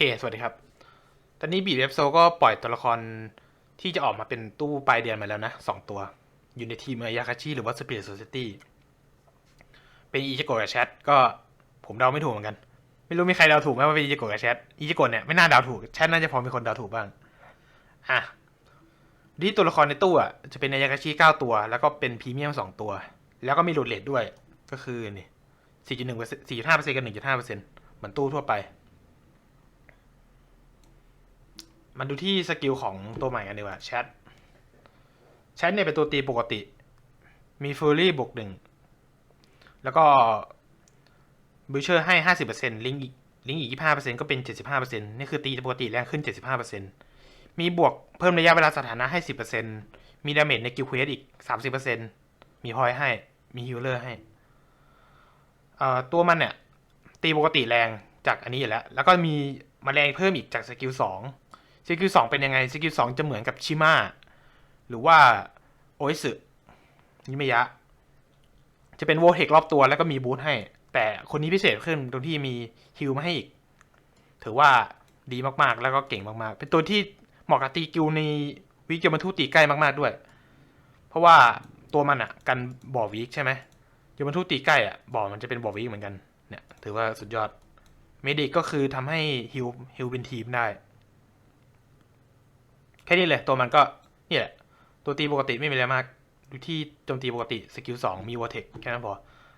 เค สวัสดีครับ ตอนนี้บีเอฟโซก็ปล่อยตัวละครที่จะออกมาเป็นตู้ปลายเดือนมาแล้วนะสองตัว อยู่ในทีมอายาคาชิหรือว่าสเปีดโซซิตี้ เป็นอีจิโกะกับแชทก็ผมเดาไม่ถูกเหมือนกัน ไม่รู้มีใครเดาถูกไหมว่าเป็นอีจิโกะกับแชท อีจิโกะเนี่ยไม่น่าเดาถูก แชทน่าจะพอมีคนเดาถูกบ้าง อะที่ตัวละครในตู้อะจะเป็นอายาคาชิเก้าตัว แล้วก็เป็นพรีเมียมสองตัว แล้วก็มีโหลดเลทด้วย ก็คือนี่สี่จุดหนึ่งสี่จุดห้าเปอร์เซ็นต์กับหนึ่งจุดห้าเปอร์เซ็นต์เหมือนตู้ทั่วไป มันดูที่สกิลของตัวใหม่กันดีกว่าแชทแชทเนี่ยเป็นตัวตีปกติ มีฟูรี่บวกหนึ่งแล้วก็บูเชอร์ให้ห้าสิบเปอร์เซ็นต์ลิงอีกลิงอีกยี่ห้าเปอร์เซ็นต์ก็เป็นเจ็ดสิบห้าเปอร์เซ็นต์นี่คือตีปกติแรงขึ้นเจ็ดสิบห้าเปอร์เซ็นต์มีบวกเพิ่มระยะเวลาสถานะให้สิบเปอร์เซ็นต์มีดาเมจในกิลเควสอีกสามสิบเปอร์เซ็นต์มีพอยให้ มีฮิลเลอร์ให้เอ่อตัวมันเนี่ย ตีปกติแรงจากอันนี้อยู่แล้ว แล้วก็มีมาแรงเพิ่มอีกจากสกิลสอง สกิลสองเป็นยังไงสกิลสองจะเหมือนกับชิมาหรือว่าโออิสึนิมยะ จะเป็นโวเทครอบตัวแล้วก็มีบูทให้ แต่คนนี้พิเศษขึ้นตรงที่มีฮิลมาให้อีก ถือว่าดีมากๆ แล้วก็เก่งมากๆ เป็นตัวที่เหมาะกับตีกิลในวิกเกมมันทูตีใกล้มากๆด้วย เพราะว่าตัวมันอะกันบ่อวิกใช่ไหมเกมมันทูตีใกล้อะบ่อมันจะเป็นบ่อวิกเหมือนกันเนี่ยถือว่าสุดยอดเมดิกก็คือทำให้ฮิลฮิลเป็นทีมได้ แค่นี้เลยตัวมันก็นี่แหละ ตัวตีปกติไม่มีอะไรมากดูที่โจมตีปกติสกิลสองมีวอเทคแค่นั้นพอ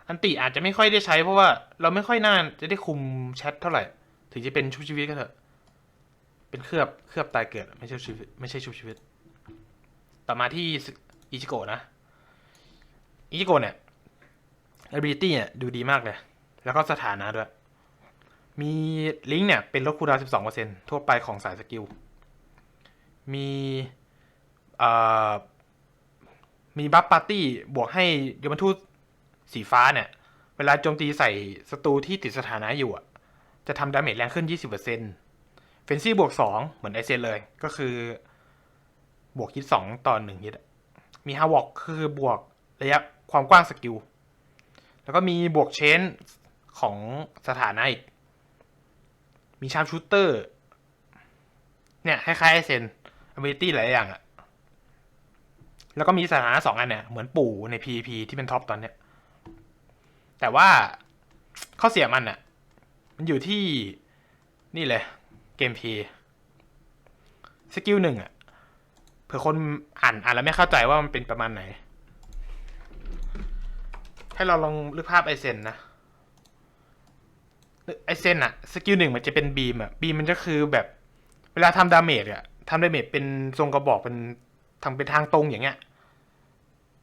อันติอาจจะไม่ค่อยได้ใช้เพราะว่าเราไม่ค่อยน่าจะได้คุมแชทเท่าไหร่ ถึงจะเป็นชุบชีวิตก็เถอะ เป็นเคลือบเคลือบตายเกิดไม่ใช่ชูชีวิตไม่ใช่ชุบชีวิต ต่อมาที่อิจิโกะนะ อิจิโกะเนี่ย ability เนี่ยดูดีมากเลย แล้วก็สถานะด้วย มีลิงก์เนี่ยเป็นลดคูลดาวน์12%ทั่วไปของสายสกิล มีมีบัฟปาร์ตี้บวกให้ยมทูตสีฟ้าเนี่ย เวลาโจมตีใส่ศัตรูที่ติดสถานะอยู่อะ จะทำดาเมจแรงขึ้น 20%เฟนซี่บวก 2 เหมือนไอเซนเลย ก็คือบวกฮิต2ต่อ1ฮิตมีฮาวอกคือบวกระยะความกว้างสกิล แล้วก็มีบวกเชนของสถานะอีก มีชาร์ปชูเตอร์ เนี่ยคล้ายๆไอเซน ability หลายอย่างอะแล้วก็มีสถานะสองอันเนี่ยเหมือนปู่ใน PVP ที่เป็นท็อปตอนเนี้ย แต่ว่าข้อเสียมันอะมันอยู่ที่นี่เลยเกมพีสกิลหนึ่งอะเผื่อคนอ่านอ่านแล้วไม่เข้าใจว่ามันเป็นประมาณไหน ให้เราลองนึกภาพไอเซนนะไอเซนอะสกิลหนึ่งมันจะเป็นบีมอะบีมมันก็คือแบบ เวลาทำดาเมจอะ ทำดาเมจเป็นทรงกระบอกเป็นทำเป็นทางตรงอย่างเงี้ย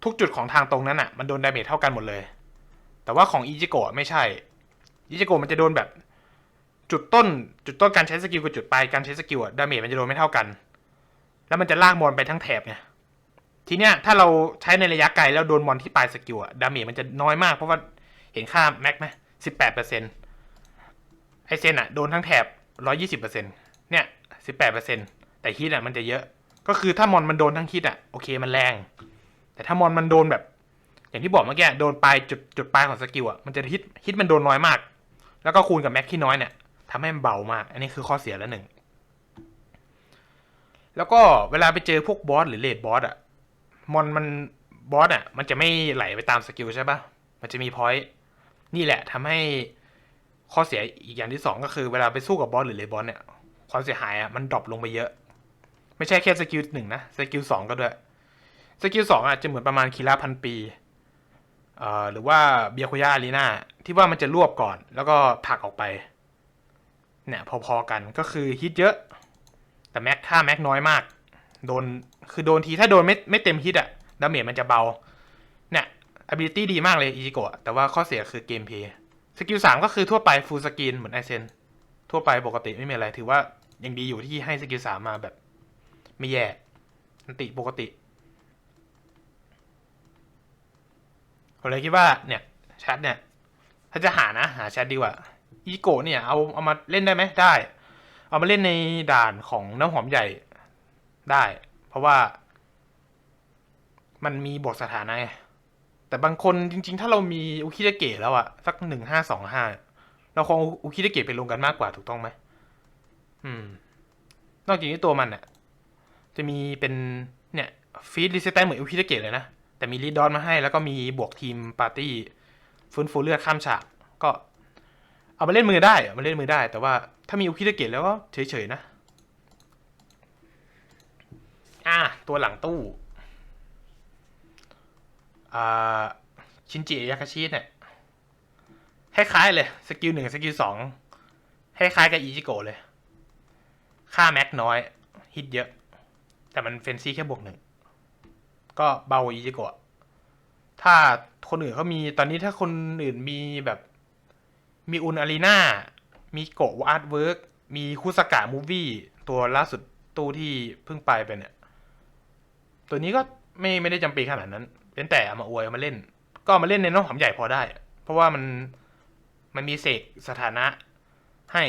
ทุกจุดของทางตรงนั้นอะมันโดนดาเมจเท่ากันหมดเลย แต่ว่าของอิจิโกะไม่ใช่อิจิโกะมันจะโดนแบบ จุดต้น จุดต้นการใช้สกิลกับจุดปลายการใช้สกิลอะดาเมจมันจะโดนไม่เท่ากัน แล้วมันจะลากมอนไปทั้งแถบไงทีเนี้ยถ้าเราใช้ในระยะไกลแล้วโดนมอนที่ปลายสกิลอะดาเมจมันจะน้อยมากเพราะว่าเห็นค่าแม็กไหมสิบแปดเปอร์เซ็นต์ไอเซนอะโดนทั้งแถบร้อยี่สิบเปอร์เซ็นต์เนี่ยสิบแปดเปอร์เซ็นต์ แต่ฮิตอะมันจะเยอะ ก็คือถ้ามอนมันโดนทั้งฮิตอะโอเคมันแรง แต่ถ้ามอนมันโดนแบบ อย่างที่บอกเมื่อกี้โดนปลายจุดจุดปลายของสกิลอะมันจะฮิตฮิตมันโดนน้อยมาก แล้วก็คูณกับแม็กที่น้อยเนี่ยทำให้มันเบามาก อันนี้คือข้อเสียแล้วหนึ่งแล้วก็เวลาไปเจอพวกบอสหรือเลดบอสอะมอนมันบอสอะ มันจะไม่ไหลไปตามสกิลใช่ปะมันจะมีพอยต์นี่แหละทำให้ข้อเสียอีกอย่างที่สองก็คือเวลาไปสู้กับบอสหรือเลดบอสเนี่ยความเสียหายอะมันดรอปลงไปเยอะ ไม่ใช่แค่สกิลหนึ่งนะสกิลสองก็ด้วยสกิลสองอาจจะเหมือนประมาณคีราพันปีเอ่อหรือว่าเบียโคย่าอารีนาที่ว่ามันจะรวบก่อน แล้วก็ผลักออกไป เนี่ยพอๆกันก็คือฮิตเยอะ แต่แม็กค่าแม็กน้อยมาก โดนคือโดนทีถ้าโดนไม่ไม่เต็มฮิตอะดาเมจมันจะเบา เนี่ย ability ดีมากเลยอีจิโกะแต่ว่าข้อเสียคือเกมเพย์สกิลสามก็คือทั่วไปฟูลสกรีนเหมือนไอเซนทั่วไปปกติไม่มีอะไร ถือว่ายังดีอยู่ที่ให้สกิลสามมาแบบ ไม่แย่อันติปกติผมเลยคิดว่าเนี่ยแชทเนี่ย ถ้าจะหานะ หาแชทดีกว่า อีโกะเนี่ย เอาเอามาเล่นได้ไหมได้ เอามาเล่นในด่านของน้ำหอมใหญ่ได้ เพราะว่า มันมีบทสถานะไงแต่บางคนจริง ๆ ถ้าเรามีอุคิดะเกะแล้วอะสักหนึ่งห้าสองห้าเราคงอุคิดะเกะไปลงกันมากกว่าถูกต้องไหมอืม นอกจากนี้ตัวมันอะ จะมีเป็นเนี่ยฟีดรีเซ็ตเหมือนอุคิเตเกตเลยนะ แต่มีรีดดอนมาให้ แล้วก็มีบวกทีมปาร์ตี้ฟื้นฟูเลือดข้ามฉากก็เอามาเล่นมือได้มาเล่นมือได้ แต่ว่าถ้ามีอุคิเตเกตแล้วก็เฉยๆนะอ่าตัวหลังตู้อ่าชินจิยาคาชิเนี่ยคล้ายๆเลยสกิลหนึ่งสกิลสองคล้ายๆกับอิจิโกะเลย ค่าแม็กน้อย ฮิตเยอะ แต่มันเฟนซี่แค่บวกหนึ่ง ก็เบาอิจิโกะถ้าคนอื่นเขามีตอนนี้ถ้าคนอื่นมีแบบ มีอุนอารีนามีโกะอาร์ตเวิร์กมีคุสกะมูวี่ตัวล่าสุดตู้ที่เพิ่งไปไปเนี่ย ตัวนี้ก็ไม่ไม่ได้จำเป็นขนาดนั้น เป็นแต่เอามาอวยเอามาเล่น ก็ามาเล่นในน้องหอมใหญ่พอได้ เพราะว่ามันมันมีเสกสถานะให้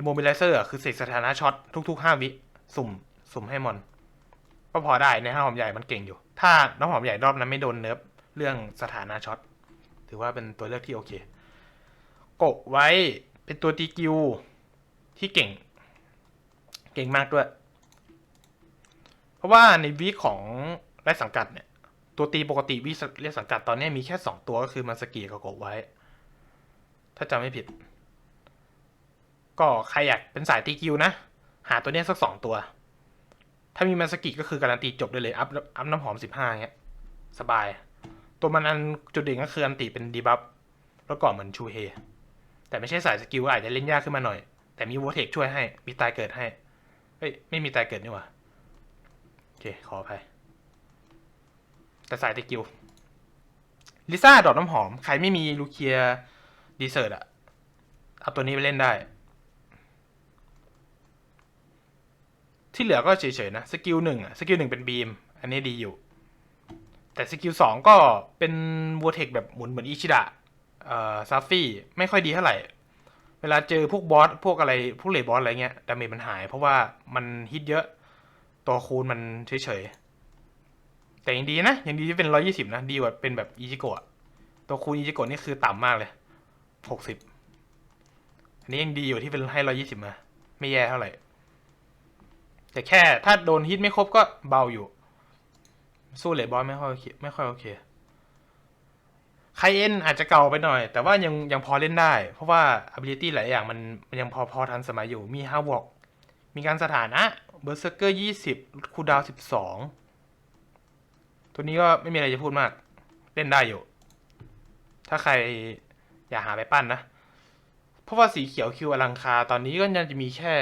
Immobilizer อะคือเสกสถานะช็อตทุกๆห้าวิ สุ่ม สุ่มให้มอน ก็พอได้ในห้าหอมใหญ่มันเก่งอยู่ ถ้าน้องหอมใหญ่รอบนั้นไม่โดนเนิร์ฟเรื่องสถานะช็อตถือว่าเป็นตัวเลือกที่โอเค โกะไว้เป็นตัวตีกิวที่เก่ง เก่งมากด้วย เพราะว่าในวีของไรสังกัดเนี่ย ตัวตีปกติวิเรียกสังกัดตอนนี้มีแค่สองตัวก็คือมาสกีกับโกะไว้ ถ้าจำไม่ผิด ก็ใครอยากเป็นสายตีกิวนะ หาตัวเนี้ยสักสองตัว ถ้ามีมาสกิก็คือการันตีจบได้เลย อัพอัพน้ำหอมสิบห้าเงี้ยสบาย ตัวมันอันจุดเด่นก็คืออันติเป็นดีบัฟแล้วก่อนเหมือนชูเฮ แต่ไม่ใช่สายสกิลอาจจะเล่นยากขึ้นมาหน่อย แต่มีวอเทคช่วยให้ มีตายเกิดให้ เฮ้ย ไม่มีตายเกิดนี่หว่า โอเค ขออภัยแต่สายตะกิวลิซ่าดอกน้ำหอม ใครไม่มีลูเคียดีเซอร์ตอะเอาตัวนี้ไปเล่นได้ ที่เหลือก็เฉยๆนะสกิลหนึ่งอะสกิลหนึ่งเป็นบีม อันนี้ดีอยู่ แต่สกิลสองก็เป็นวอเทคแบบหมุนเหมือนอิชิดะเอ่อซาฟี่ไม่ค่อยดีเท่าไหร่ เวลาเจอพวกบอสพวกอะไรพวกเลดบอสอะไรเงี้ยดาเมจมันหาย เพราะว่ามันฮิตเยอะ ตัวคูณมันเฉยๆ แต่ยังดีนะยังดีที่เป็นร้อยี่สิบนะ ดีกว่าเป็นแบบอิจิโกะตัวคูณอิจิโกะนี่คือต่ำมากเลยหกสิบอันนี้ยังดีอยู่ที่เป็นให้ร้อยี่สิบมา ไม่แย่เท่าไหร่ แต่แค่ถ้าโดนฮิตไม่ครบก็เบาอยู่ สู้เลดบอสไม่ค่อยโอเคไม่ค่อยโอเคไคเอ็นอาจจะเก่าไปหน่อย แต่ว่ายังยังพอเล่นได้ เพราะว่า ability หลายอย่างมันมันยังพอพอทันสมัยอยู่มีฮาวอกมีการสถานะเบอร์เซอร์เกอร์ยี่สิบคูดาวสิบสองตัวนี้ก็ไม่มีอะไรจะพูดมาก เล่นได้อยู่ ถ้าใครอยากหาไปปั้นนะ เพราะว่าสีเขียวคิวอลังคาตอนนี้ก็ยังจะมีแค่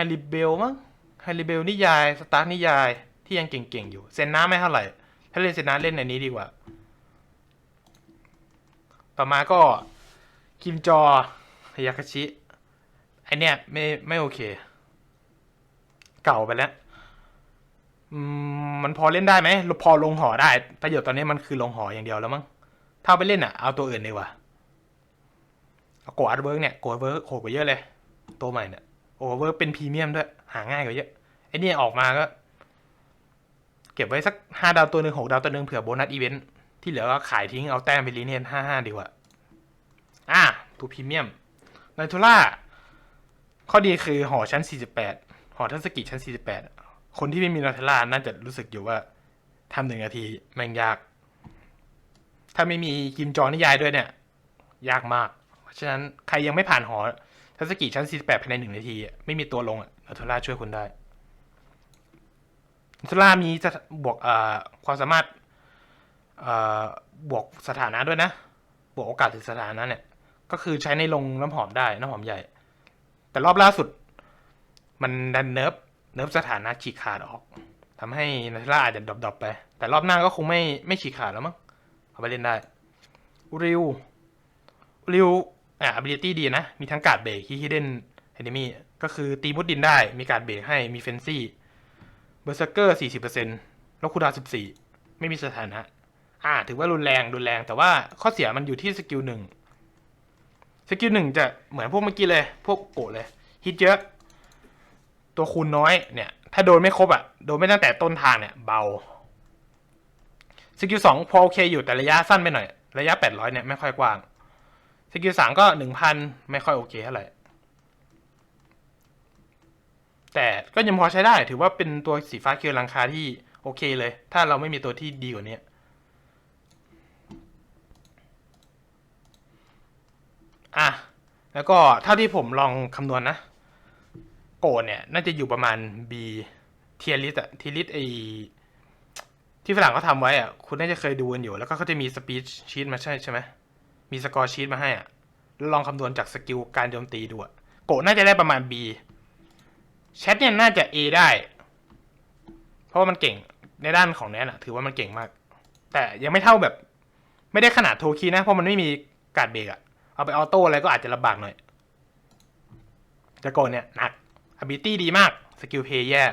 ไฮริเบลมั้งไฮริเบลนิยาย สตาร์นิยาย ที่ยังเก่งๆอยู่ เซนน้าไม่เท่าไหร่ ถ้าเล่นเซนน้าเล่นอันนี้ดีกว่า ต่อมาก็ คิมจอฮยาคาชิไอเนี้ยไม่ไม่โอเค เก่าไปแล้วมันพอเล่นได้ไหมพอลงหอได้ ประโยชน์ตอนนี้มันคือลงหออย่างเดียวแล้วมั้ง ถ้าเอาไปเล่นอะ เอาตัวอื่นดีกว่าเอาโกอาร์ตเวิร์กเนี่ยโกอาร์ตเวิร์กโหดกว่าเยอะเลย ตัวใหม่เนี่ย โอเวิร์เป็นพรีเมียมด้วย หาง่ายกว่าเยอะไอเนี่ยออกมาก็ เก็บไว้สักห้าดาวตัวหนึ่งหกดาวตัวหนึ่งเผื่อโบนัสอีเวนท์ที่เหลือก็ขายทิ้งเอาแต้มไปรีเนียนห้าห้าดีกว่า อะตัวพรีเมียมไนทูล่าข้อดีคือหอชั้น48หอทัศกิชั้น48คนที่ไม่มีนาเทล่าน่าจะรู้สึกอยู่ว่าทำหนึ่งนาทีแม่งยาก ถ้าไม่มีกิมจอนิยายด้วยเนี่ย ยากมาก เพราะฉะนั้นใครยังไม่ผ่านหอ ทัศกิชั้น 48ภายในหนึ่งนาที ไม่มีตัวลงอะนาเทล่าช่วยคุณได้นาเทล่ามีจะบวกความสามารถบวกสถานะด้วยนะ บวกโอกาสถึงสถานะเนี่ย ก็คือใช้ในลงน้ำหอมได้ น้ำหอมใหญ่ แต่รอบล่าสุด มันดันเนิร์ฟเนิร์ฟสถานะฉีกขาดออกทำให้นาเทล่าอาจจะดรอปไป แต่รอบหน้าก็คงไม่ไม่ฉีกขาดแล้วมั้งเอาไปเล่นได้ ริว ริว อะ ability ดีนะ มีทั้งการ์ดเบรกที่ฮิดเด้นเอนมี่ก็คือตีมุดดินได้ มีการ์ดเบรกให้ มีเฟนซี่ เบอร์เซอร์เกอร์สี่สิบเปอร์เซ็นต์แล้วคูดาสิบสี่ ไม่มีสถานะ อ่า ถือว่ารุนแรง รุนแรง แต่ว่าข้อเสียมันอยู่ที่สกิลหนึ่ง สกิลหนึ่งจะเหมือนพวกเมื่อกี้เลย พวกโกะเลย ฮิตเยอะ ตัวคูณน้อย เนี่ย ถ้าโดนไม่ครบอะ โดนไม่ตั้งแต่ต้นทางเนี่ย เบา สกิลสองพอโอเคอยู่แต่ระยะสั้นไปหน่อย ระยะแปดร้อยเนี่ยไม่ค่อยกว้าง สกิลสามก็หนึ่งพันไม่ค่อยโอเคเท่าไหร่แต่ก็ยังพอใช้ได้ถือว่าเป็นตัวสีฟ้าเคียวราคาที่โอเคเลย ถ้าเราไม่มีตัวที่ดีกว่านี้อะ แล้วก็เท่าที่ผมลองคำนวณนะ โกดเนี่ย น่าจะอยู่ประมาณ B เทียริสอะเทียริสไอที่ฝรั่งเขาทำไว้อะคุณน่าจะเคยดูกันอยู่ แล้วก็เขาจะมีสปีดชีตมาใช่ใช่ไหม มีสกอร์ชีตมาให้อะลองคำนวณจากสกิลการโจมตีดูอะโกดน่าจะได้ประมาณ B แชทเนี่ยน่าจะ A ได้ เพราะว่ามันเก่งในด้านของแนนอะถือว่ามันเก่งมาก แต่ยังไม่เท่าแบบ ไม่ได้ขนาดโทคีนะ เพราะมันไม่มีการเบรกอะเอาไปออโต้อะไรก็อาจจะลำบากหน่อยจะโกนเนี่ยหนัก ability ดีมากสกิลเพย์แย่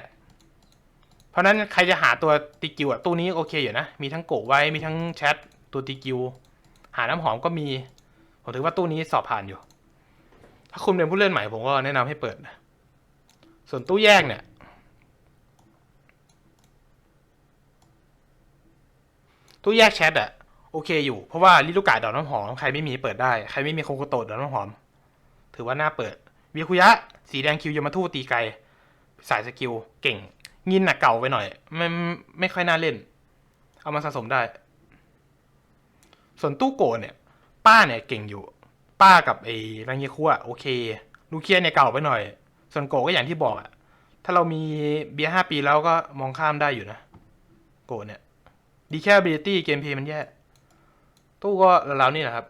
เพราะฉะนั้นใครจะหาตัวตีกิวอะตู้นี้โอเคอยู่นะ มีทั้งโกะไว้มีทั้งแชทตัวตีกิว หาน้ำหอมก็มี ผมถือว่าตู้นี้สอบผ่านอยู่ ถ้าคุณเป็นผู้เล่นใหม่ผมก็แนะนำให้เปิด ส่วนตู้แยกเนี่ย ตู้แยกแชทอะโอเคอยู่ เพราะว่าลิลูกาดอกน้ำหอมใครไม่มีเปิดได้ ใครไม่มีโคโกโตดอกน้ำหอม ถือว่าน่าเปิดเวียคุยะ สีแดงคิวยามาทูตีไกล สายสกิลเก่ง งินหน่ะเก่าไปหน่อยไม่ไม่ไม่ค่อยน่าเล่น เอามาสะสมได้ ส่วนตู้โกเนี่ย ป้าเนี่ยเก่งอยู่ ป้ากับไอ้รังเยคุอะโอเค ลูเคียเนี่ยเก่าไปหน่อย ส่วนโกก็อย่างที่บอกอะถ้าเรามีเบียร์ห้าปีแล้วก็มองข้ามได้อยู่นะ โกเนี่ย ดีแค่ ability เกมเพลย์มันแย่ ตู้ก็แล้วๆนี่แหละครับ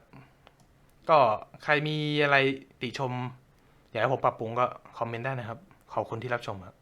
ก็ใครมีอะไรติชม อยากให้ผมปรับปรุงก็คอมเมนต์ได้นะครับ ขอบคุณที่รับชมครับ